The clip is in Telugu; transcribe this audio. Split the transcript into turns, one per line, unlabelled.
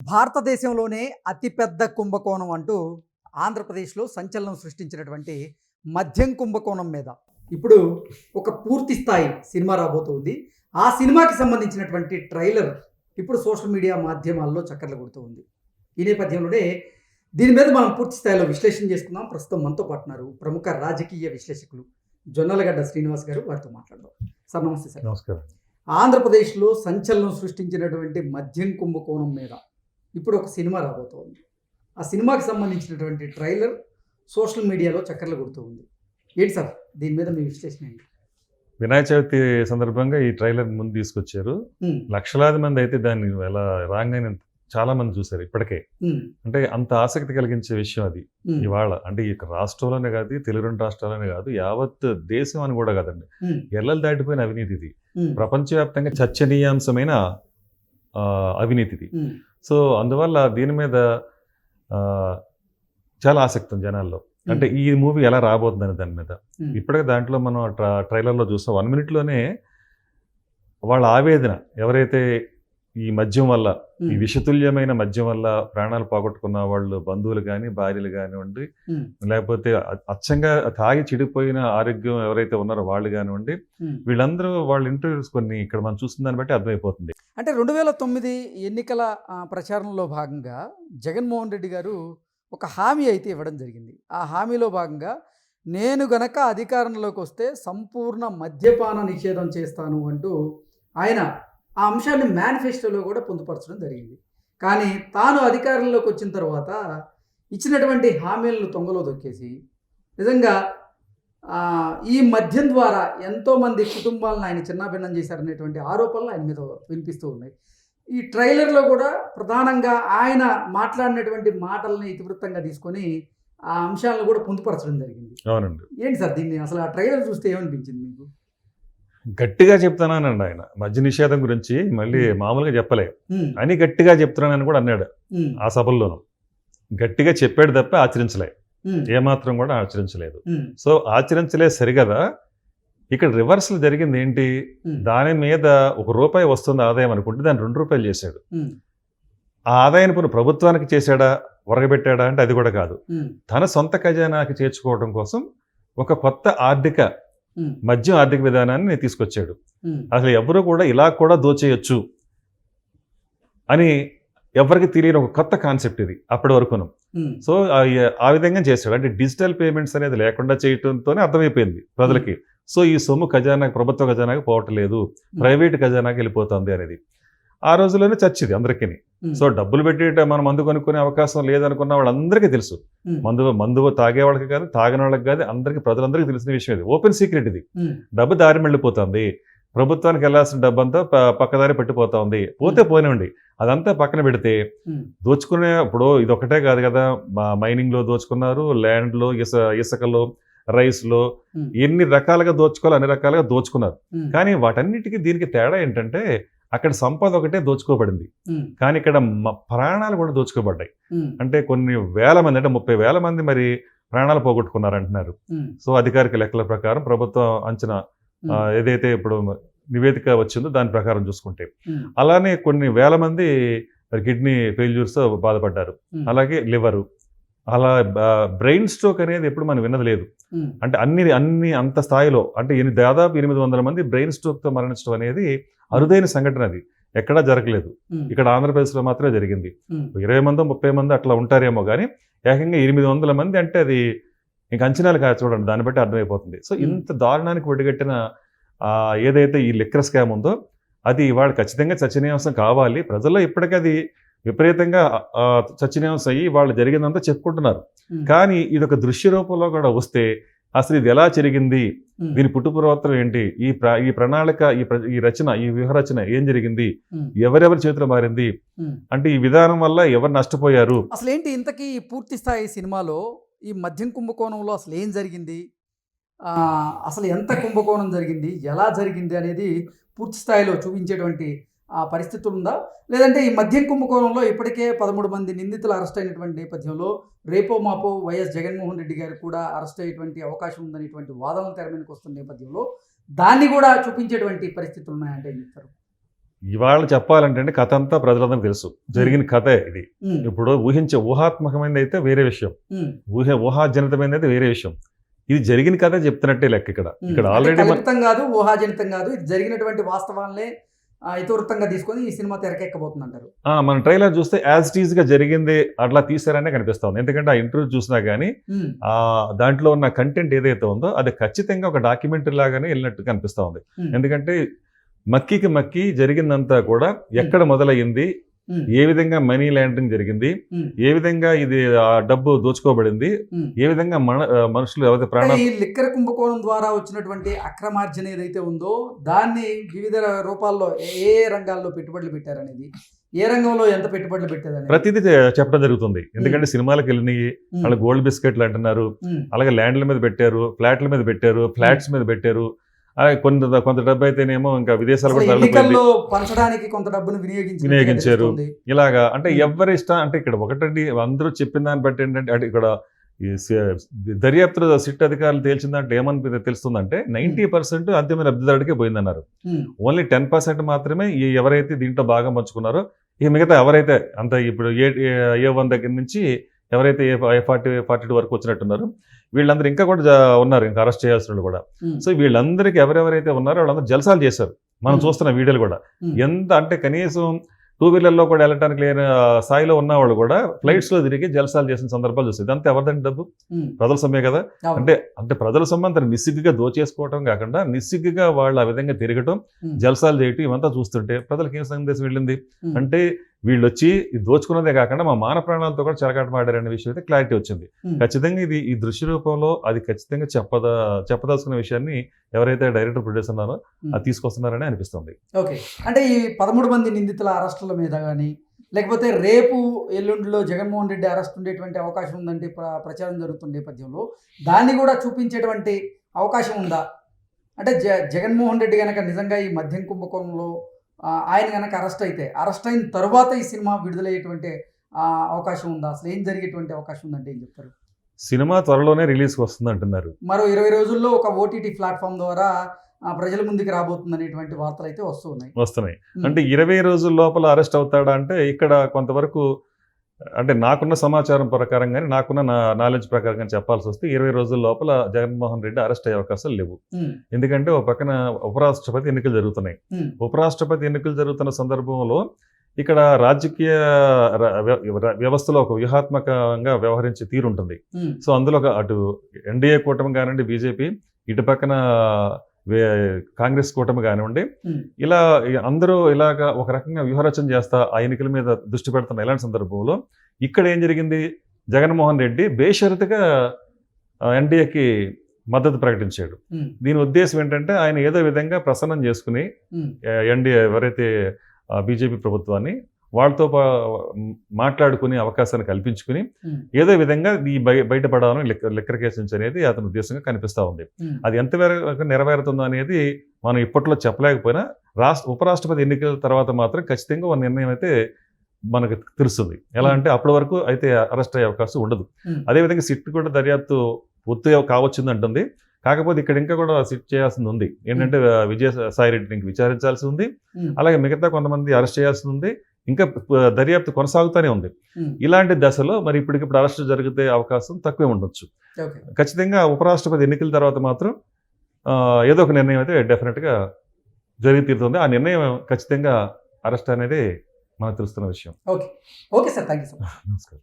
భారతదేశంలోనే అతిపెద్ద కుంభకోణం అంటూ ఆంధ్రప్రదేశ్లో సంచలనం సృష్టించినటువంటి మద్యం కుంభకోణం మీద. ఇప్పుడు ఒక పూర్తి స్థాయి సినిమా రాబోతుంది. ఆ సినిమాకి సంబంధించినటువంటి ట్రైలర్ ఇప్పుడు సోషల్ మీడియా మాధ్యమాల్లో చక్కర్లు కొడుతూ ఉంది. ఈ నేపథ్యంలోనే దీని మీద మనం పూర్తి స్థాయిలో విశ్లేషణ చేసుకుందాం. ప్రస్తుతం మనతో పాటున్నారు ప్రముఖ రాజకీయ విశ్లేషకులు జొన్నలగడ్డ శ్రీనివాస్ గారు. వారితో మాట్లాడదాం. సార్ నమస్తే సార్.
నమస్కారం.
ఆంధ్రప్రదేశ్లో సంచలనం సృష్టించినటువంటి మద్యం కుంభకోణం మీద ఇప్పుడు ఒక సినిమా రాబోతోంది. ఆ సినిమాకి సంబంధించినటువంటి ట్రైలర్ సోషల్ మీడియాలో చక్కర్లు కొడుతూ ఉంది. ఏంటి సార్? దీని మీద మీ విశ్లేషణ ఏంటి?
వినాయక చవితి సందర్భంగా ఈ ట్రైలర్ ముందు తీసుకొచ్చారు. లక్షలాది మంది అయితే దాన్ని ఎలా రాగానే చాలా మంది చూశారు ఇప్పటికే. అంటే అంత ఆసక్తి కలిగించే విషయం అది. ఇవాళ అంటే ఈ రాష్ట్రంలోనే కాదు తెలుగు రెండు రాష్ట్రాలనే కాదు యావత్ దేశం అని కూడా కాదండి. ఎల్లలు దాటిపోయిన అవినీతి ఇది ప్రపంచవ్యాప్తంగా చర్చనీయాంశమైన ఆ, అవినీతి ఇది
ఉమ్,
సో అందువల్ల దీని మీద చాలా ఆసక్తి ఉంది జనాల్లో. అంటే ఈ మూవీ ఎలా రాబోతుందని దాని మీద. ఇప్పటికే దాంట్లో మనం ట్రా ట్రైలర్లో చూస్తాం. వన్ మినిట్లోనే వాళ్ళ ఆవేదన ఎవరైతే ఈ మద్యం వల్ల ఈ విషతుల్యమైన మద్యం వల్ల ప్రాణాలు పోగొట్టుకున్న వాళ్ళు బంధువులు కానీ భార్యలు కానివ్వండి లేకపోతే అచ్చంగా తాగి చెడిపోయిన ఆరోగ్యం ఎవరైతే ఉన్నారో వాళ్ళు కానివ్వండి. వీళ్ళందరూ వాళ్ళ ఇంటర్వ్యూస్ కొన్ని ఇక్కడ మనం చూసిన దాన్ని బట్టి అర్థమైపోతుంది.
అంటే రెండు వేల తొమ్మిది ఎన్నికల ప్రచారంలో భాగంగా జగన్మోహన్ రెడ్డి గారు ఒక హామీ అయితే ఇవ్వడం జరిగింది. ఆ హామీలో భాగంగా నేను గనక అధికారంలోకి వస్తే సంపూర్ణ మద్యపాన నిషేధం చేస్తాను అంటూ ఆయన ఆ అంశాన్ని మేనిఫెస్టోలో కూడా పొందుపరచడం జరిగింది. కానీ తాను అధికారంలోకి వచ్చిన తర్వాత ఇచ్చినటువంటి హామీలను తొంగలో దొక్కేసి నిజంగా ఈ మద్యం ద్వారా ఎంతోమంది కుటుంబాలను ఆయన చిన్నాభిన్నం చేశారనేటువంటి ఆరోపణలు ఆయన మీద వినిపిస్తూ ఉన్నాయి. ఈ ట్రైలర్లో కూడా ప్రధానంగా ఆయన మాట్లాడినటువంటి మాటల్ని ఇతివృత్తంగా తీసుకొని ఆ అంశాలను కూడా పొందుపరచడం జరిగింది.
అవునండి.
ఏంటి సార్ దీన్ని? అసలు ఆ ట్రైలర్ చూస్తే ఏమనిపించింది మీకు?
గట్టిగా చెప్తున్నానండి ఆయన. మద్య నిషేధం గురించి మళ్ళీ మామూలుగా చెప్పలే. అని గట్టిగా చెప్తున్నానని కూడా అన్నాడు ఆ సభల్లోనూ. గట్టిగా చెప్పాడు తప్ప ఆచరించలే. ఏమాత్రం కూడా ఆచరించలేదు. సో ఆచరించలే సరిగదా? ఇక్కడ రివర్సల్ జరిగింది ఏంటి? దాని మీద ఒక రూపాయి వస్తుంది ఆదాయం అనుకుంటే దాన్ని రెండు రూపాయలు చేశాడు. ఆ ఆదాయాన్ని పోనీ ప్రభుత్వానికి చేశాడా? ఒరగబెట్టాడా? అంటే అది కూడా కాదు. తన సొంత ఖజానాకి చేర్చుకోవడం కోసం ఒక కొత్త ఆర్థిక మద్యం ఆర్థిక విధానాన్ని తీసుకొచ్చాడు. అసలు ఎవరు కూడా ఇలా కూడా దోచేయొచ్చు అని ఎవరికి తెలియని ఒక కొత్త కాన్సెప్ట్ ఇది అప్పటి వరకును. సో ఆ- విధంగా చేశాడు. అంటే డిజిటల్ పేమెంట్స్ అనేది లేకుండా చేయటంతోనే అర్థమైపోయింది ప్రజలకి. సో ఈ సొమ్ము ఖజానాకి ప్రభుత్వ ఖజానాకి పోవటం లేదు ప్రైవేట్ ఖజానాకి వెళ్ళిపోతుంది అనేది. ఆ రోజుల్లోనే చచ్చింది అందరికీ సో డబ్బులు పెట్టి మనం మందు కొనుక్కునే అవకాశం లేదనుకున్న వాళ్ళందరికీ తెలుసు. మందు మందు తాగే వాళ్ళకి కాదు తాగిన వాళ్ళకి కాదు అందరికీ ప్రజలందరికీ తెలిసిన విషయం ఇది. ఓపెన్ సీక్రెట్ ఇది. డబ్బు దారి వెళ్ళిపోతుంది. ప్రభుత్వానికి వెళ్ళాల్సిన డబ్బంతా పక్కదారి పెట్టిపోతా ఉంది పోతే పోనివ్వండి. అదంతా పక్కన పెడితే దోచుకునే ఇప్పుడు ఇది ఒకటే కాదు కదా మా మైనింగ్లో దోచుకున్నారు ల్యాండ్లో ఇస ఇసుకలో రైస్లో ఎన్ని రకాలుగా దోచుకోవాలి అన్ని రకాలుగా దోచుకున్నారు. కానీ వాటన్నిటికీ దీనికి తేడా ఏంటంటే అక్కడ సంపద ఒకటే దోచుకోబడింది. కానీ ఇక్కడ ప్రాణాలు కూడా దోచుకోబడ్డాయి. అంటే కొన్ని వేల మంది అంటే ముప్పై వేల మంది మరి ప్రాణాలు పోగొట్టుకున్నారు అంటున్నారు సో అధికారిక లెక్కల ప్రకారం ప్రభుత్వం అంచనా ఏదైతే ఇప్పుడు నివేదిక వచ్చిందో దాని ప్రకారం చూసుకుంటే. అలానే కొన్ని వేల మంది కిడ్నీ ఫెయిల్యూర్స్ బాధపడ్డారు. అలాగే లివరు. అలా బ్రెయిన్ స్ట్రోక్ అనేది ఎప్పుడు మనం విన్నది లేదు. అంటే అన్ని అన్ని అంత స్థాయిలో అంటే దాదాపు ఎనిమిది వందల మంది బ్రెయిన్ స్ట్రోక్తో మరణించడం అనేది అరుదైన సంఘటన అది. ఎక్కడా జరగలేదు. ఇక్కడ ఆంధ్రప్రదేశ్లో మాత్రమే జరిగింది. ఇరవై మందో ముప్పై మంది అట్లా ఉంటారేమో కానీ ఏకంగా ఎనిమిది వందల మంది అంటే అది ఇంక అంచనాలు కాదు చూడండి దాన్ని బట్టి అర్థమైపోతుంది. సో ఇంత దారుణానికి ఒడిగట్టిన ఆ, ఏదైతే ఈ లిక్కర్ స్కామ్ ఉందో అది ఇవాళ ఖచ్చితంగా చర్చనీయాంశం కావాలి. ప్రజల్లో ఇప్పటికీ అది విపరీతంగా చర్చనీయాంశం అయ్యి వాళ్ళు జరిగిందంతా చెప్పుకుంటున్నారు. కానీ ఇది ఒక దృశ్య రూపంలో కూడా వస్తే అసలు ఇది ఎలా జరిగింది? దీని పుట్టుపూర్వత్వం ఏంటి? ఈ ప్ర ఈ ప్రణాళిక ఈ ఈ రచన ఈ వ్యూహరచన ఏం జరిగింది? ఎవరెవరి చేతిలో మారింది. అంటే ఈ విధానం వల్ల ఎవరు నష్టపోయారు?
అసలు ఏంటి ఇంతకీ పూర్తి స్థాయి సినిమాలో ఈ మద్యం కుంభకోణంలో అసలు ఏం జరిగింది? ఆ, అసలు ఎంత కుంభకోణం జరిగింది? ఎలా జరిగింది అనేది పూర్తి స్థాయిలో చూపించేటువంటి ఆ పరిస్థితులు ఉందా? లేదంటే ఈ మద్యం కుంభకోణంలో ఇప్పటికే పదమూడు మంది నిందితులు అరెస్ట్ అయినటువంటి నేపథ్యంలో రేపో మాపో వైఎస్ జగన్మోహన్ రెడ్డి గారు కూడా అరెస్ట్ అయ్యేటువంటి అవకాశం ఉందనేటువంటి వాదనలు తెర మీదకి వస్తున్న నేపథ్యంలో దాన్ని కూడా చూపించేటువంటి పరిస్థితులు ఉన్నాయంటే ఏం చెప్తారు?
ఇవాళ చెప్పాలంటే అండి కథ అంతా ప్రజలందరికీ తెలుసు. జరిగిన కథే ఇది. ఇప్పుడు ఊహించే ఊహాత్మకమైనది అయితే వేరే విషయం. ఊహ ఊహాజనితమైనది అయితే వేరే విషయం. ఇది జరిగిన కథ చెప్తున్నట్టే లెక్క ఇక్కడ. ఇక్కడ ఆల్రెడీ
కాదు ఊహాజనితం కాదు ఇది జరిగినటువంటి వాస్తవాలనే ఇతివృత్తంగా తీసుకొని ఈ సినిమా తెరకెక్కబోతుంది అంటారు
మన ట్రైలర్ చూస్తే యాజ్ టీజ్గా జరిగింది అట్లా తీసారనే కనిపిస్తుంది ఎందుకంటే ఆ ఇంటర్వ్యూ చూసినా ఆ దాంట్లో ఉన్న కంటెంట్ ఏదైతే ఉందో అది ఖచ్చితంగా ఒక డాక్యుమెంటరీ లాగానే వెళ్ళినట్టు కనిపిస్తా ఉంది. ఎందుకంటే మక్కికి మక్కి జరిగిందంతా కూడా ఎక్కడ మొదలయ్యింది ఏ విధంగా మనీ ల్యాండరింగ్ జరిగింది? ఏ విధంగా ఇది ఆ డబ్బు దోచుకోబడింది. ఏ విధంగా మనుషులు ఎవరైతే ప్రాణాలు
ఈ లిక్కర్ కుంభకోణం ద్వారా వచ్చినటువంటి అక్రమార్జన ఏదైతే ఉందో దాన్ని వివిధ రూపాల్లో ఏ రంగాల్లో పెట్టుబడులు పెట్టారనేది? ఏ రంగంలో ఎంత పెట్టుబడులు పెట్టారనేది?
ప్రతిదీ చెప్పడం జరుగుతుంది. ఎందుకంటే సినిమాలకు వెళ్ళినాయి వాళ్ళు గోల్డ్ బిస్కెట్లు అంటున్నారు అలాగే ల్యాండ్ల మీద పెట్టారు ఫ్లాట్ల మీద పెట్టారు ఫ్లాట్స్ మీద పెట్టారు. కొంత కొంత డబ్బు అయితేనేమో ఇంకా విదేశాలు కూడా
పంచడానికి కొంత డబ్బును వినియోగించి
వినియోగించారు. ఇలాగా అంటే. ఎవరి ఇష్టం అంటే ఇక్కడ ఒకటండి అందరూ చెప్పిన దాన్ని బట్టి ఏంటంటే అంటే ఇక్కడ దర్యాప్తు సిట్ అధికారులు తేల్చిన దాంట్లో ఏమని తెలుస్తుందంటే నైంటీ పర్సెంట్ అంతిమ లబ్ధిదారుడికే పోయిందన్నారు. ఓన్లీ టెన్ పర్సెంట్ మాత్రమే ఎవరైతే దీంట్లో భాగం పంచుకున్నారో ఈ మిగతా ఎవరైతే అంత ఇప్పుడు ఏ ఏ వన్ దగ్గర నుంచి ఎవరైతే ఏ ఫార్టీ ఫార్టీ టూ వరకు వచ్చినట్టున్నారు వీళ్ళందరూ ఇంకా కూడా ఉన్నారు ఇంకా అరెస్ట్ చేయాల్సిన వాళ్ళు కూడా. సో వీళ్ళందరికీ ఎవరెవరైతే ఉన్నారో వాళ్ళందరూ జలసాలు చేశారు. మనం. చూస్తున్న వీడియోలు కూడా. ఎంత అంటే కనీసం టూ వీలర్లో కూడా వెళ్ళడానికి లేని స్థాయిలో ఉన్న వాళ్ళు కూడా ఫ్లైట్స్లో తిరిగి జలసాలు చేసిన సందర్భాలు చూస్తుంది ఇదంతా ఎవరిదండి డబ్బు? ప్రజల సొమ్మే కదా? అంటే అంటే ప్రజల సొమ్ము అంత నిస్సిగ్గుగా దోచేసుకోవటం కాకుండా నిస్సిగ్గుగా వాళ్ళు ఆ విధంగా తిరగటం. జలసాలు చేయటం ఇవంతా చూస్తుంటే ప్రజలకు ఏం సందేశం వెళ్ళింది? అంటే వీళ్ళు వచ్చి ఇది దోచుకున్నదే కాకుండా మా మాన ప్రాణాలతో కూడా చెలగాటమాడారనే విషయం అయితే క్లారిటీ వచ్చింది. ఖచ్చితంగా ఇది ఈ దృశ్య రూపంలో అది ఖచ్చితంగా చెప్పద చెప్పదలుచుకున్న విషయాన్ని ఎవరైతే డైరెక్టర్ ప్రొడ్యూసర్ ఉన్నారో అది తీసుకొస్తున్నారని అనిపిస్తుంది.
ఓకే. అంటే ఈ పదమూడు మంది నిందితుల అరెస్టుల మీద కానీ లేకపోతే రేపు ఎల్లుండిలో జగన్మోహన్ రెడ్డి అరెస్ట్ ఉండేటువంటి అవకాశం ఉందంటే ప్ర- ప్రచారం జరుగుతున్న నేపథ్యంలో దాన్ని కూడా చూపించేటువంటి అవకాశం ఉందా? అంటే జ జగన్మోహన్ రెడ్డి కనుక నిజంగా ఈ మద్యం కుంభకోణంలో ఆయన కనుక అరెస్ట్ అయితే అరెస్ట్ అయిన తర్వాత ఈ సినిమా విడుదలయ్యేటువంటి అవకాశం ఉందా? అసలు ఏం జరిగేటువంటి అవకాశం ఉందంటే ఏం చెప్తారు?
సినిమా త్వరలోనే రిలీజ్కి వస్తుంది అంటున్నారు
మరో ఇరవై రోజుల్లో ఒక ఓటీటీ ప్లాట్ఫామ్ ద్వారా ప్రజల ముందుకు రాబోతుంది అనేటువంటి వార్తలు అయితే వస్తూ ఉన్నాయి.
వస్తున్నాయి. అంటే ఇరవై రోజుల లోపల అరెస్ట్ అవుతాడా అంటే ఇక్కడ కొంతవరకు అంటే నాకున్న సమాచారం ప్రకారం కానీ నాకున్న నా నాలెడ్జ్ ప్రకారం కానీ చెప్పాల్సి వస్తే ఇరవై రోజుల లోపల జగన్మోహన్ రెడ్డి అరెస్ట్ అయ్యే అవకాశాలు లేవు. ఎందుకంటే ఒక పక్కన ఉపరాష్ట్రపతి ఎన్నికలు జరుగుతున్నాయి. ఉపరాష్ట్రపతి ఎన్నికలు జరుగుతున్న సందర్భంలో ఇక్కడ రాజకీయ వ్యవస్థలో ఒక వ్యూహాత్మకంగా వ్యవహరించే తీరు ఉంటుంది సో అందులో ఒక అటు ఎన్డీఏ కూటమి కానివ్వండి బీజేపీ ఇటు పక్కన కాంగ్రెస్ కూటమి కానివ్వండి ఇలా అందరూ ఇలాగా ఒక రకంగా వ్యూహరచన చేస్తా ఆ ఎన్నికల మీద దృష్టి పెడుతున్న ఇలాంటి సందర్భంలో ఇక్కడ ఏం జరిగింది? జగన్మోహన్ రెడ్డి బేషరతుగా ఎన్డీఏకి మద్దతు ప్రకటించాడు. దీని ఉద్దేశం ఏంటంటే ఆయన ఏదో విధంగా ప్రసన్నం చేసుకుని ఎన్డీఏ ఎవరైతే బీజేపీ ప్రభుత్వాన్ని వాళ్ళతో పా- మాట్లాడుకునే అవకాశాన్ని కల్పించుకుని ఏదో విధంగా ఈ బయ బయటపడాలని లెక్క లెక్కర కేసు నుంచి అనేది అతని ఉద్దేశంగా కనిపిస్తూ ఉంది. అది ఎంతవరకు నెరవేరుతుందో అనేది మనం ఇప్పట్లో చెప్పలేకపోయినా రాష్ట్ర ఉపరాష్ట్రపతి ఎన్నికల తర్వాత మాత్రం ఖచ్చితంగా ఒక నిర్ణయం అయితే మనకు తెలుస్తుంది. ఎలా అంటే అప్పటి వరకు అయితే అరెస్ట్ అయ్యే అవకాశం ఉండదు. అదేవిధంగా సిట్ కూడా దర్యాప్తు పూర్తి కావచ్చింది అంటుంది. కాకపోతే ఇక్కడ ఇంకా కూడా సిట్ చేయాల్సింది ఉంది. ఏంటంటే విజయ సాయి రెడ్డిని విచారించాల్సి ఉంది. అలాగే మిగతా కొంతమంది అరెస్ట్ చేయాల్సి ఉంది. ఇంకా దర్యాప్తు కొనసాగుతూనే ఉంది. ఇలాంటి దశలో మరి ఇప్పటికిప్పుడు అరెస్ట్ జరిగితే అవకాశం తక్కువే ఉండొచ్చు. ఖచ్చితంగా ఉపరాష్ట్రపతి ఎన్నికల తర్వాత మాత్రం ఏదో ఒక నిర్ణయం అయితే డెఫినెట్గా జరిగి తీరుతుంది. ఆ నిర్ణయం ఖచ్చితంగా అరెస్ట్ అనేది మనకు తెలుస్తున్న విషయం.
Okay. Okay sir. Thank you so much.
నమస్కారం.